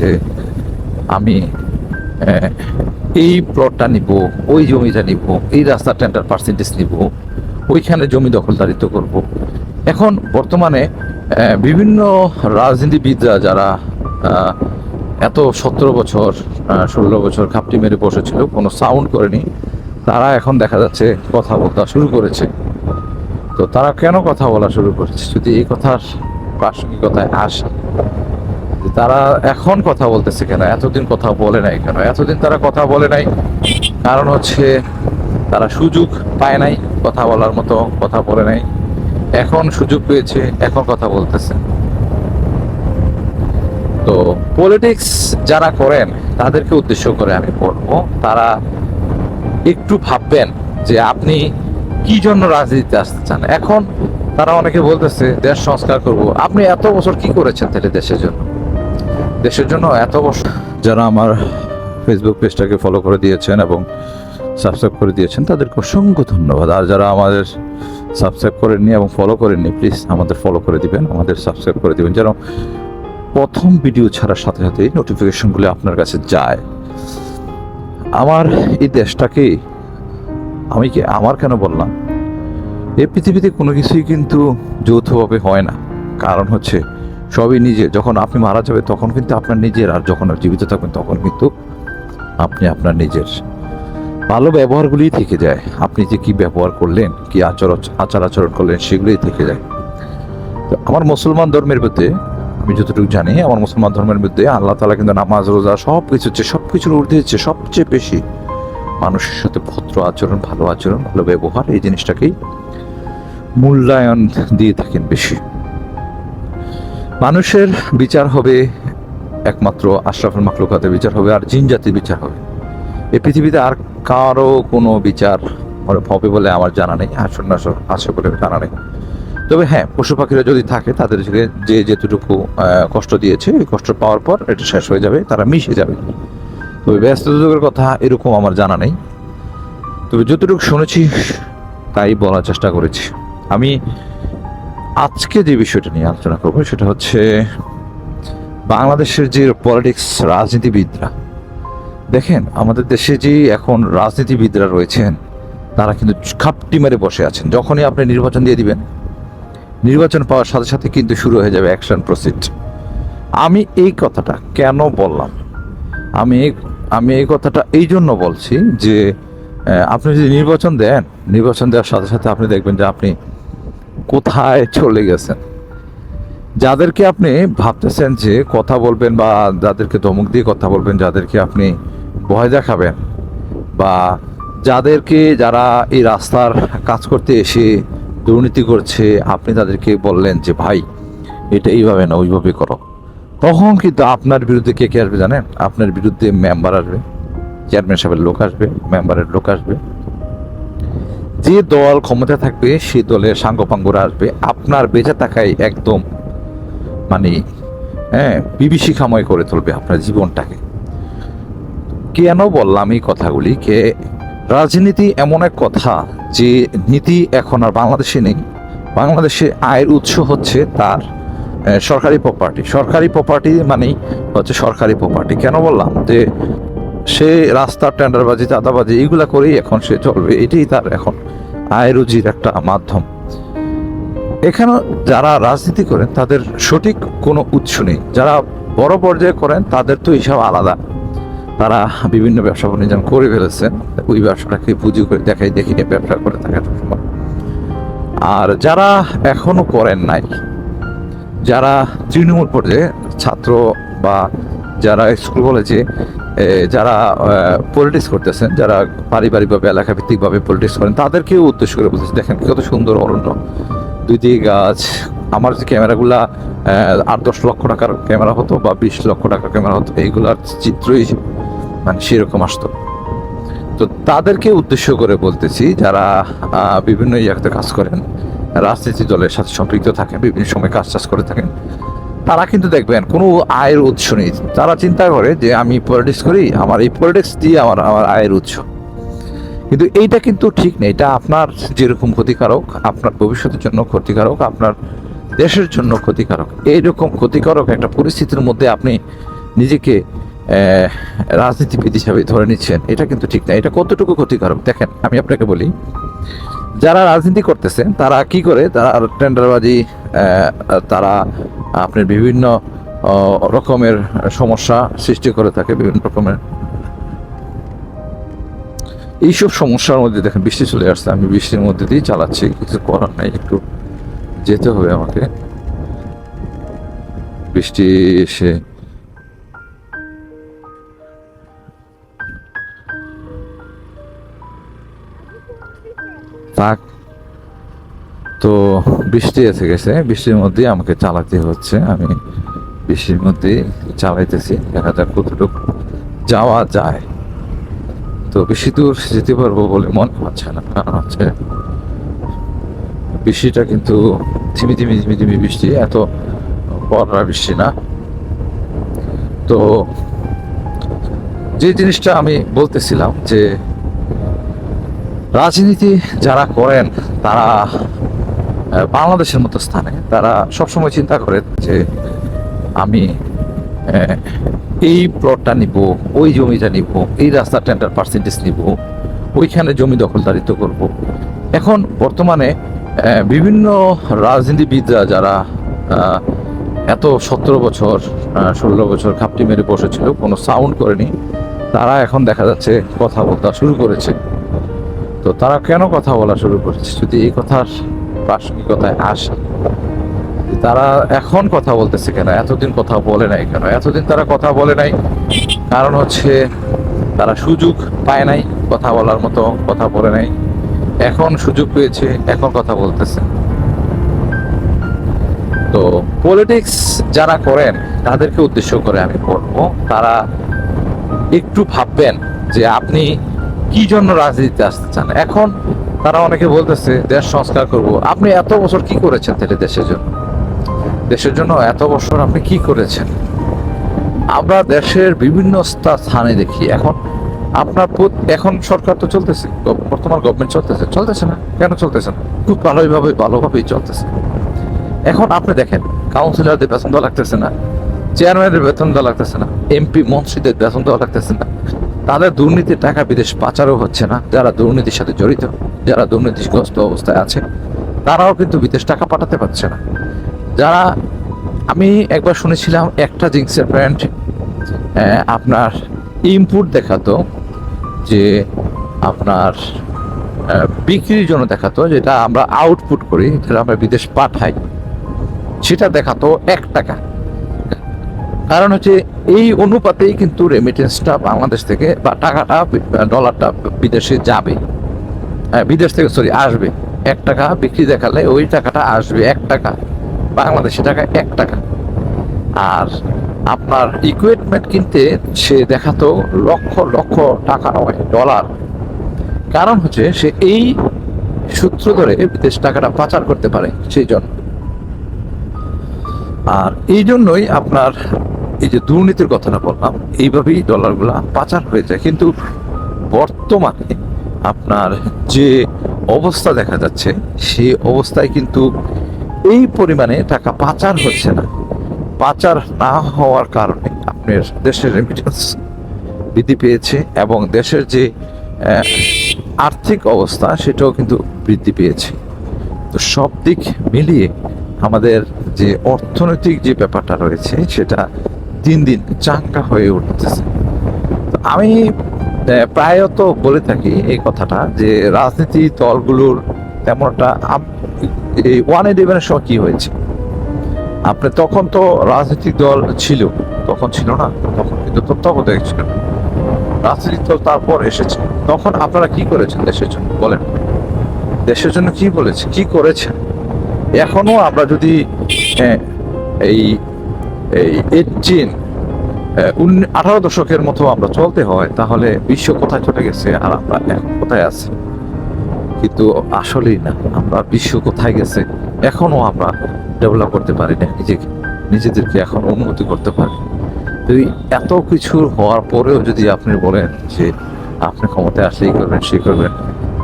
যে আমি এই প্লটটা নিব, ওই জমিটা নিব, এই রাস্তার টেন্ডার পার্সেন্টেজ নিব, ওইখানে জমি দখলদারিত্ব করব। এখন বর্তমানে বিভিন্ন রাজনীতিবিদরা যারা এত সতেরো বছর ষোলো বছর খাপটি মেরে বসেছিল, কোনো সাউন্ড করেনি, তারা এখন দেখা যাচ্ছে কথা বলতে শুরু করেছে। তো তারা কেন কথা বলা শুরু করেছে? যদি এই কথার প্রাসঙ্গিকতায় আসে তারা এখন কথা বলতেছে কেন? এতদিন কথা বলে নাই কেন? এতদিন তারা কথা বলে নাই। কারণ হচ্ছে তারা সুযোগ পায় নাই কথা বলার মতো, কথা বলে নাই। এখন সুযোগ পেয়েছে, এখন কথা বলতেছে। তো পলিটিক্স যারা করেন, তাদেরকে উদ্দেশ্য করে আমি বলব, তারা একটু ভাববেন যে আপনি কি জন্য রাজনীতিতে আসতে চান? এখন তারা অনেকে বলতেছে, দেশ সংস্কার করব। আপনি এত বছর কি করেছেন তাহলে দেশের জন্য? দেশের জন্য এত বছর যারা আমার ফেসবুক পেজটাকে ফলো করে দিয়েছেন এবং সাবস্ক্রাইব করে দিয়েছেন, তাদেরকে অসংখ্য ধন্যবাদ। আর যারা আমাদের সাবস্ক্রাইব করেননি এবং ফলো করেননি প্লিজ আমাদের ফলো করে দিবেন, আমাদের সাবস্ক্রাইব করে দিবেন যেন প্রথম ভিডিও ছাড়ার সাথে সাথে নোটিফিকেশনগুলো আপনার কাছে যায়। আমার এই দেশটাকে আমি কি আমার কেন বললাম? এই পৃথিবীতে কোনো কিছুই কিন্তু যৌথভাবে হয় না। কারণ হচ্ছে সবই নিজে, যখন আপনি মারা যাবে তখন কিন্তু আপনার নিজের, আর যখন জীবিত থাকবেন, তখন কিন্তু আপনি আপনার নিজের। ভালো ব্যবহারগুলিই থেকে যায়। আপনি যে কি ব্যবহার করলেন, কি আচর, আচার আচরণ করলেন, সেগুলোই থেকে যায়। তো আমার মুসলমান ধর্মের মধ্যে, আমি যতটুকু জানি, আমার মুসলমান ধর্মের মধ্যে আল্লাহ তালা কিন্তু নামাজ, রোজা সব কিছু হচ্ছে সব কিছুর ঊর্ধ্বে হচ্ছে সবচেয়ে বেশি মানুষের সাথে ভদ্র আচরণ, ভালো আচরণ, ভালো ব্যবহার, এই জিনিসটাকেই মূল্যায়ন দিয়ে থাকেন বেশি। মানুষের বিচার হবে একমাত্র আশরাফুল মাকলুকাতের বিচার হবে আর জিন জাতির বিচার হবে। এই পৃথিবীতে আর কারও কোনো বিচার হবে বলে আমার জানা নেই, আসন আছে বলে জানা নেই। তবে হ্যাঁ পশু পাখিরা যদি থাকে তাদেরকে যে যেতটুকু কষ্ট দিয়েছে কষ্ট পাওয়ার পর এটা শেষ হয়ে যাবে, তারা মিশে যাবে। তবে ব্যস্ত যুগের কথা এরকম আমার জানা নেই। তবে যতটুকু শুনেছি, তাই বলার চেষ্টা করেছি। আমি আজকে যে বিষয়টা নিয়ে আলোচনা করব সেটা হচ্ছে বাংলাদেশের যে পলিটিক্স রাজনীতিবিদরা, দেখেন আমাদের দেশে যে এখন রাজনীতিবিদরা রয়েছেন, তারা কিন্তু খাপটি মেরে বসে আছেন। যখনই আপনি নির্বাচন দিয়ে দিবেন, নির্বাচন পাওয়ার সাথে সাথে কিন্তু শুরু হয়ে যাবে অ্যাকশন প্রসিড আমি এই কথাটা কেন বললাম? আমি আমি এই কথাটা এই জন্য বলছি যে আপনি যদি নির্বাচন দেন, নির্বাচন দেওয়ার সাথে সাথে আপনি দেখবেন যে আপনি কোথায় চলে গেছেন? যাদেরকে আপনি ভাবতেছেন যে কথা বলবেন বা যাদেরকে ধমক দিয়ে কথা বলবেন, যাদেরকে আপনি ভয় দেখাবেন বা যাদেরকে যারা এই রাস্তার কাজ করতে এসে দুর্নীতি করছে, আপনি তাদেরকে বললেন যে, ভাই, এটা এইভাবে না, ওইভাবে করো। তখন কিন্তু আপনার বিরুদ্ধে কে কে আসবে জানেন? আপনার বিরুদ্ধে মেম্বার আসবে চেয়ারম্যান সাহেবের লোক আসবে মেম্বারের লোক আসবে। যে দল ক্ষমতা থাকবে সেই দলের সাঙ্গপাঙ্গরা আসবে। আপনার বেঁচে থাকায় একদম মানে হ্যাঁ বিভীষিকাময় করে তুলবে আপনার জীবনটাকে। কেন বললাম এই কথাগুলি? কে, রাজনীতি এমন এক কথা যে নীতি এখন আর বাংলাদেশে নেই। বাংলাদেশে আয়ের উৎস হচ্ছে তার সরকারি প্রপার্টি সরকারি প্রপার্টি মানেই হচ্ছে সরকারি প্রপার্টি কেন বললাম? যে সে রাস্তার টেন্ডারবাজি, চাঁদাবাজি এইগুলা করেই এখন সে চলবে। এটাই তার এখন আয় রুজির একটা মাধ্যম। এখানে যারা রাজনীতি করেন, তাদের সঠিক কোনো উৎস নেই। যারা বড় পর্যায়ে করেন, তাদের তো এইসব আলাদা। তারা বিভিন্ন ব্যবসা বাণিজ্য করে ফেলেছেন। ওই ব্যবসাটাকে পুঁজি করে দেখাই, দেখি নিয়ে ব্যবসা করে সবসময় আর যারা এখনও করেন নাই, যারা তৃণমূল পর্যায়ে ছাত্র বা যারা স্কুল কলেজে যারা পলিটিক্স করতেছেন, যারা পারিবারিকভাবে এলাকা ভিত্তিকভাবে পলিটিক্স করেন, তাদেরকেও উদ্দেশ্য করে বলতেছে, দেখেন কত সুন্দর অরণ্য। দুই দিকে গাছ, আমার যে ক্যামেরাগুলা আট, দশ লক্ষ টাকার ক্যামেরা হতো বা বিশ লক্ষ টাকার ক্যামেরা হতো, এইগুলার চিত্রই মানে সেরকম আসতো। তো তাদেরকে উদ্দেশ্য করে বলতেছি, যারা বিভিন্ন জায়গাতে কাজ করেন, রাজনীতি দলের সাথে সম্পৃক্ত থাকেন, বিভিন্ন সময় কাজ টাজ করে থাকেন তারা কিন্তু দেখবেন, কোনো আয়ের উৎস নেই। তারা চিন্তা করে যে আমি পলিটিক্স করি, আমার এই পলিটিক্স দিয়ে আমার আমার আয়ের উৎস। কিন্তু এইটা কিন্তু ঠিক নেই। এটা আপনার যেরকম ক্ষতিকারক, আপনার ভবিষ্যতের জন্য ক্ষতিকারক, আপনার দেশের জন্য ক্ষতিকারক। এইরকম ক্ষতিকারক একটা পরিস্থিতির মধ্যে আপনি নিজেকে রাজনীতিবিদ হিসাবে ধরে নিচ্ছেন, এটা কিন্তু ঠিক না। এটা কতটুকু ক্ষতিকারক? দেখেন, আমি আপনাকে বলি, যারা রাজনীতি করতেছে তারা কি করে? তারা টেন্ডারবাজি তারা আপনার বিভিন্ন রকমের সমস্যা সৃষ্টি করে থাকে বিভিন্ন রকমের। এইসব সমস্যার মধ্যে দেখেন, বৃষ্টি চলে আসছে, আমি বৃষ্টির মধ্যে দিয়েই চালাচ্ছি, কিছু করার নাই, একটু যেতে হবে আমাকে। বৃষ্টি এসে থাক। তো বৃষ্টি এসে গেছে। বৃষ্টির মধ্যে আমাকে চালাতে হচ্ছে। আমি বৃষ্টির মধ্যে চালাইতেছি। দেখা যাক কতটুকু যাওয়া যায়। তো বেশি দূর যেতে পারব বলে মনে হচ্ছে না। কারণ হচ্ছে বৃষ্টিটা কিন্তু ধিমি ধিমি ধিমি ধিমি বৃষ্টি। এত বড়রা বৃষ্টি না। তো যে জিনিসটা আমি বলতেছিলাম যে, রাজনীতি যারা করেন, তারা বাংলাদেশের মতো স্থানে তারা সবসময় চিন্তা করে যে আমি এই প্লটটা নিব, ওই জমিটা নিব, এই রাস্তার টেন্ডার পার্সেন্টেজ নিব, ওইখানে জমি দখলদারিত্ব করব। এখন বর্তমানে বিভিন্ন রাজনীতিবিদরা যারা এত সতেরো বছর ষোলো বছর খাপটি মেরে বসেছিল, কোনো সাউন্ড করেনি, তারা এখন দেখা যাচ্ছে কথা বলতে শুরু করেছে। তো তারা কেন কথা বলা শুরু করেছে? যদি এই কথার প্রাসঙ্গিকতায় আসে। তারা এখন কথা বলতেছে কেন? এতদিন কথা বলে নাই কেন? এতদিন তারা কথা বলে নাই। কারণ হচ্ছে তারা সুযোগ পায় নাই কথা বলার মতো, কথা বলে নাই। এখন সুযোগ পেয়েছে, এখন কথা বলতেছে। তো পলিটিক্স যারা করেন, তাদেরকে উদ্দেশ্য করে আমি বলব, তারা একটু ভাববেন যে আপনি কি জন্য রাজনীতিতে আসতে চান? এখন তারা অনেকে বলতেছে, দেশ সংস্কার করব। আপনি এত বছর কি করেছেন তাহলে দেশের জন্য? দেশের জন্য এত বছর আপনি কি করেছেন? আমরা দেশের বিভিন্ন স্থানে দেখি। এখন আপনার এখন সরকার তো চলতেছে বর্তমান গভর্নমেন্ট চলতেছে। চলতেছে না। কেন চলতেছে না? খুব ভালোভাবে ভালোভাবেই চলতেছে। এখন আপনি দেখেন কাউন্সিলরদের বেতন দেওয়া লাগতেছে না চেয়ারম্যানের বেতন দেওয়া লাগতেছে না এমপি মন্ত্রীদের বেতন দেওয়া লাগতেছে না। তাদের দুর্নীতির টাকা বিদেশ পাচারও হচ্ছে না। যারা দুর্নীতির সাথে জড়িত, যারা দুর্নীতিগ্রস্ত অবস্থায় আছে, তারাও কিন্তু বিদেশ টাকা পাঠাতে পারছে না। যারা, আমি একবার শুনেছিলাম একটা জিন্সের প্যান্ট আপনার ইনপুট দেখাতো, যে আপনার বিক্রির জন্য দেখাতো, যেটা আমরা আউটপুট করি, যেটা আমরা বিদেশ পাঠাই, সেটা দেখাতো এক টাকা। কারণ হচ্ছে এই অনুপাতেই কিন্তু রেমিটেন্সটা বাংলাদেশ থেকে বা টাকাটা ডলারটা বিদেশে যাবে। হ্যাঁ, বিদেশ থেকে সরি আসবে। এক টাকা বিক্রি দেখালে ওই টাকাটা আসবে এক টাকা বাংলাদেশি টাকা এক টাকা। আর আপনার ইকুইপমেন্ট কিনতে সে দেখাতো লক্ষ লক্ষ টাকা নয় ডলার কারণ হচ্ছে সে এই সূত্র ধরে বিদেশ টাকাটা পাচার করতে পারে সেই জন্য। আর এই জন্যই আপনার এই যে দুর্নীতির কথাটা বললাম, এইভাবেই ডলারগুলা পাচার হয়ে যায়। কিন্তু বর্তমানে আপনার যে অবস্থা দেখা যাচ্ছে, সেই অবস্থায় কিন্তু এই পরিমাণে টাকা পাচার হচ্ছে না। পাচার না হওয়ার কারণে আপনার দেশের রেমিটেন্স বৃদ্ধি পেয়েছে এবং দেশের যে আর্থিক অবস্থা, সেটাও কিন্তু বৃদ্ধি পেয়েছে। তো সব দিক মিলিয়ে আমাদের যে অর্থনৈতিক যে ব্যাপারটা রয়েছে, সেটা দিন দিন চাঙ্গা হয়ে উঠতেছে। আমি প্রায়ত বলে থাকি এই কথাটা যে রাজনীতি দলগুলোর তেমন একটা এই ওয়ান ইলেভেনের সময় কি হয়েছে? আপনি তখন তো রাজনৈতিক দল ছিল, তখন ছিল না, তখন কিন্তু তত্ত্বাবধায়ক ছিল না। রাজনৈতিক দল তারপর এসেছে। তখন আপনারা কি করেছেন দেশের জন্য? বলেন। দেশের জন্য কি বলেছে? কি করেছেন? এখনও আমরা যদি এই এই এইটিন আঠারো দশকের মতো আমরা চলতে হয়, তাহলে বিশ্ব কোথায় চলে গেছে আর আমরা এখন কোথায় আছি? কিন্তু আসলেই না, আমরা বিশ্ব কোথায় গেছে এখনও আমরা ডেভেলপ করতে পারি না, নিজেকে, নিজেদেরকে এখন উন্নতি করতে পারি। এই এত কিছু হওয়ার পরেও যদি আপনি বলেন যে আপনি ক্ষমতায় আসলে এই করবেন সেই করবেন,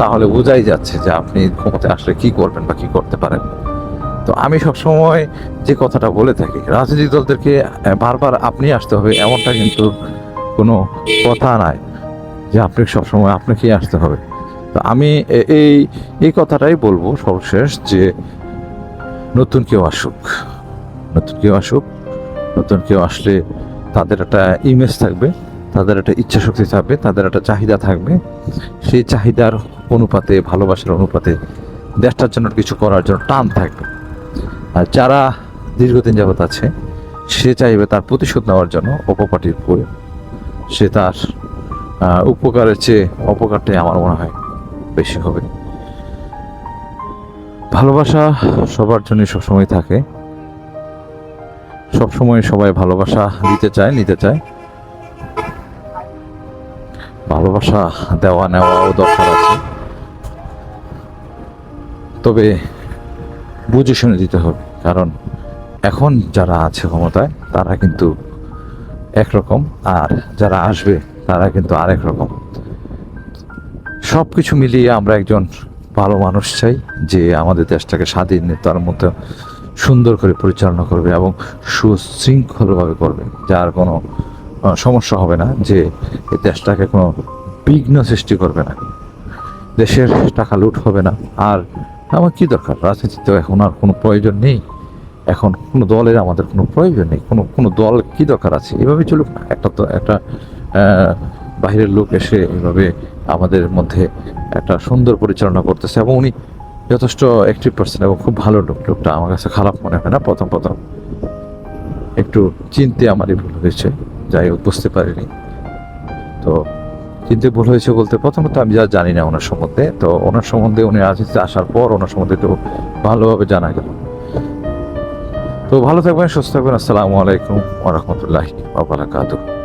তাহলে বোঝাই যাচ্ছে যে আপনি ক্ষমতায় আসলে কি করবেন বা কি করতে পারেন। তো আমি সবসময় যে কথাটা বলে থাকি, রাজনৈতিক দলদেরকে বারবার আপনি আসতে হবে এমনটা কিন্তু কোনো কথা নাই যে আপনি সবসময় আপনাকেই আসতে হবে। তো আমি এই এই কথাটাই বলব সর্বশেষ যে নতুন কেউ আসুক, নতুন কেউ আসুক, নতুন কেউ আসলে তাদের একটা ইমেজ থাকবে, তাদের একটা ইচ্ছা শক্তি থাকবে, তাদের একটা চাহিদা থাকবে। সেই চাহিদার অনুপাতে, ভালোবাসার অনুপাতে, দেশটার জন্য কিছু করার জন্য টান থাকবে। যারা দীর্ঘদিন যাবৎ আছে, সে চাইবে তার প্রতিশোধ নেওয়ার জন্য অপপাটির করে সে তার উপকারের চেয়ে অপকারটাই আমার মনে হয় বেশি হবে। ভালোবাসা সবার জন্য সবসময় থাকে। সবসময় সবাই ভালোবাসা দিতে চায়, নিতে চায়। ভালোবাসা দেওয়া নেওয়াও দরকার আছে। তবে বুঝে শুনে দিতে হবে। কারণ এখন যারা আছে ক্ষমতায়, তারা কিন্তু একরকম আর যারা আসবে, তারা কিন্তু আরেক রকম। সব কিছু মিলিয়ে আমরা একজন ভালো মানুষ চাই, যে আমাদের দেশটাকে স্বাধীন স্বাধীনতার মধ্যে সুন্দর করে পরিচালনা করবে এবং সুশৃঙ্খলভাবে করবে। যার কোনো সমস্যা হবে না যে এই দেশটাকে কোনো বিঘ্ন সৃষ্টি করবে না। দেশের টাকা লুট হবে না, আর আমার কি দরকার? রাজনীতিতে এখন আর কোনো প্রয়োজন নেই। এখন কোনো দলের আমাদের কোনো প্রয়োজন নেই। কোনো কোনো দল কি দরকার আছে? এভাবে চলুক না। একটা তো একটা আহ, বাইরের লোক এসে এভাবে আমাদের মধ্যে একটা সুন্দর পরিচালনা করতেছে এবং উনি যথেষ্ট অ্যাক্টিভ পার্সন এবং খুব ভালো লোক। লোকটা আমার কাছে খারাপ মনে হয় না? প্রথম প্রথম। একটু চিনতে আমারই ভুল হয়েছে। যাই হোক বুঝতে পারিনি। তো চিনতে ভুল হয়েছে বলতে প্রথমত আমি যা জানি না ওনার সম্বন্ধে, তো ওনার সম্বন্ধে উনি রাজনীতিতে আসার পর ওনার সম্বন্ধে একটু ভালোভাবে জানা গেল। তো ভালো থাকবেন, সুস্থ থাকবেন, আসসালামু আলাইকুম ওরহমতুল্লাহি বারাকাতুহু।